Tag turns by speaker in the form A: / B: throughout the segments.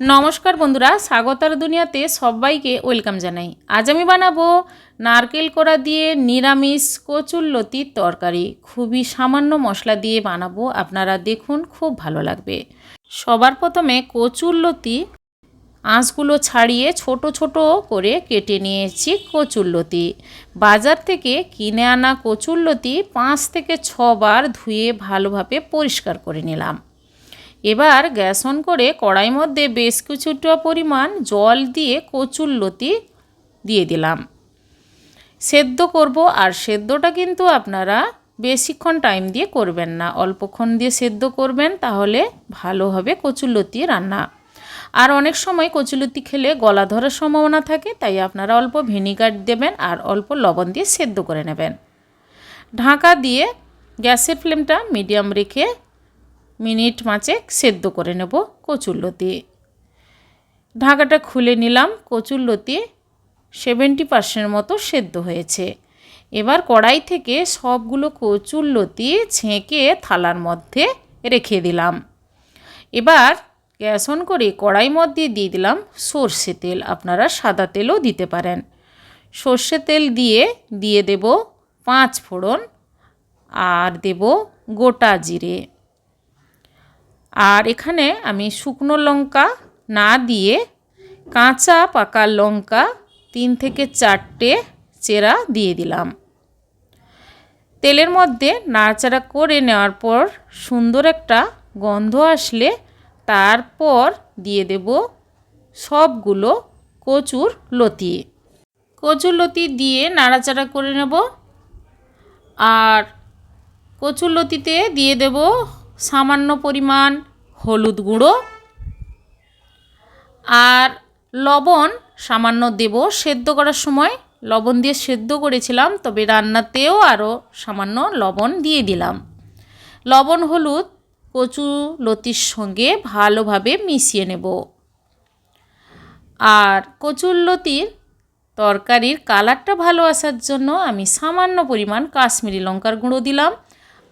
A: নমস্কার বন্ধুরা, স্বাগতার দুনিয়াতে সবাইকে ওয়েলকাম জানাই। আজ আমি বানাবো নারকেল কোড়া দিয়ে নিরামিষ কচুরলতির তরকারি। খুবই সামান্য মশলা দিয়ে বানাবো, আপনারা দেখুন খুব ভালো লাগবে। সবার প্রথমে কচুরলতি আঁশগুলো ছাড়িয়ে ছোট ছোট করে কেটে নিয়েছি কচুরলতি। বাজার থেকে কিনে আনা কচুরলতি পাঁচ থেকে ছবার ধুয়ে ভালোভাবে পরিষ্কার করে নিলাম। এবার গ্যাস অন করে কড়াই মধ্যে বেশ কিছুটা পরিমাণ জল দিয়ে কচুর লতি দিয়ে দিলাম। সেদ্ধ করব, আর সেদ্ধটা কিন্তু আপনারা বেশিক্ষণ টাইম দিয়ে করবেন না। অল্পক্ষণ দিয়ে সেদ্ধ করবেন, তাহলে ভালো হবে কচুরলতি রান্না। আর অনেক সময় কচুলতি খেলে গলা ধরার সম্ভাবনা থাকে, তাই আপনারা অল্প ভিনিগার দেবেন আর অল্প লবণ দিয়ে সেদ্ধ করে নেবেন। ঢাকা দিয়ে গ্যাসের ফ্লেমটা মিডিয়াম রেখে মিনিট মাচেক সেদ্ধ করে নেব কচুরলতি ঢাকাটা খুলে নিলাম কচুরলতি সেভেন্টি পার্সেন্ট মতো সেদ্ধ হয়েছে। এবার কড়াই থেকে সবগুলো কচুরলতি ছেঁকে থালার মধ্যে রেখে দিলাম। এবার গ্যাস অন করে কড়াই মধ্যে দিয়ে দিলাম সর্ষে তেল, আপনারা সাদা তেলও দিতে পারেন। সর্ষে তেল দিয়ে দিয়ে দেব পাঁচ ফোড়ন আর দেব গোটা জিরে। আর এখানে আমি শুকনো লঙ্কা না দিয়ে কাঁচা পাকা লঙ্কা তিন থেকে চারটে চেরা দিয়ে দিলাম। তেলের মধ্যে নাড়াচাড়া করে নেওয়ার পর সুন্দর একটা গন্ধ আসলে তারপর দিয়ে দেব সবগুলো কচুর লতি। কচুর লতি দিয়ে নাড়াচাড়া করে নেব আর কচুর লতিতে দিয়ে দেব সামান্য পরিমাণ হলুদ গুঁড়ো আর লবণ সামান্য দেব। সেদ্ধ করার সময় লবণ দিয়ে সেদ্ধ করেছিলাম, তবে রান্নাতেও আরও সামান্য লবণ দিয়ে দিলাম। লবণ, হলুদ, কচু, লতির সঙ্গে ভালোভাবে মিশিয়ে নেব। আর কচুর লতির তরকারির কালারটা ভালো আসার জন্য আমি সামান্য পরিমাণ কাশ্মীরি লঙ্কার গুঁড়ো দিলাম।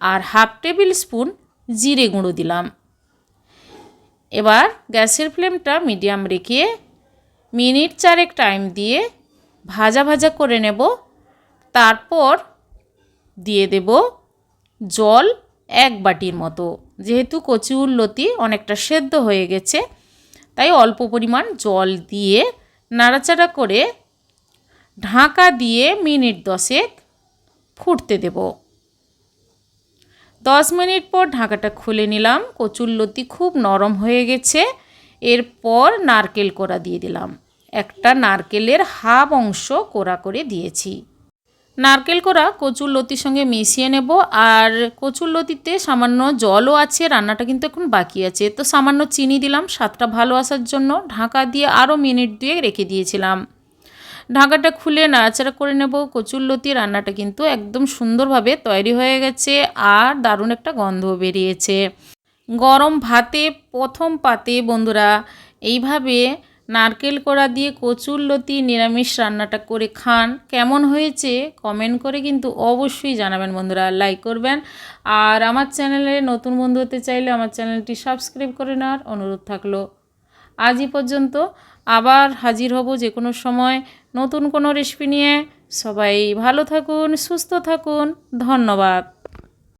A: আর হাফ টেবিল স্পুন জিরে গুঁড়ো দিলাম। এবার গ্যাসের ফ্লেমটা মিডিয়াম রেখে মিনিট চারেক টাইম দিয়ে ভাজা ভাজা করে নেব। তারপর দিয়ে দেব জল এক বাটির মতো। যেহেতু কচুর লতি অনেকটা সেদ্ধ হয়ে গেছে, তাই অল্প পরিমাণ জল দিয়ে নাড়াচাড়া করে ঢাকা দিয়ে মিনিট দশেক ফুটতে দেবো। দশ মিনিট পর ঢাকাটা খুলে নিলাম। কচুর লতি খুব নরম হয়ে গেছে। এরপর নারকেল কোড়া দিয়ে দিলাম। একটা নারকেলের হাফ অংশ কোড়া করে দিয়েছি। নারকেল কোড়া কচুর লতির সঙ্গে মিশিয়ে নেব। আর কচুর লতিতে সামান্য জলও আছে, রান্নাটা কিন্তু এখন বাকি আছে। তো সামান্য চিনি দিলাম, স্বাদটা ভালো আসার জন্য। ঢাকা দিয়ে আরও মিনিট দুয়ে রেখে দিয়েছিলাম। ঢাকাটা খুলে নাড়াচাড়া করে নেব। কচুরলতি রান্নাটা কিন্তু একদম সুন্দরভাবে তৈরি হয়ে গেছে আর দারুণ একটা গন্ধ বেরিয়েছে। গরম ভাতে প্রথম পাতে বন্ধুরা এইভাবে নারকেল কড়া দিয়ে কচুরলতি নিরামিষ রান্নাটা করে খান। কেমন হয়েছে কমেন্ট করে কিন্তু অবশ্যই জানাবেন বন্ধুরা, লাইক করবেন। আর আমার চ্যানেলে নতুন বন্ধু হতে চাইলে আমার চ্যানেলটি সাবস্ক্রাইব করে নেওয়ার অনুরোধ থাকল। আজই পর্যন্ত আবার হাজির হব যে কোনো সময়। নতুন কোনো রেসিপি নিয়ে। সবাই ভালো থাকুন, সুস্থ থাকুন। ধন্যবাদ।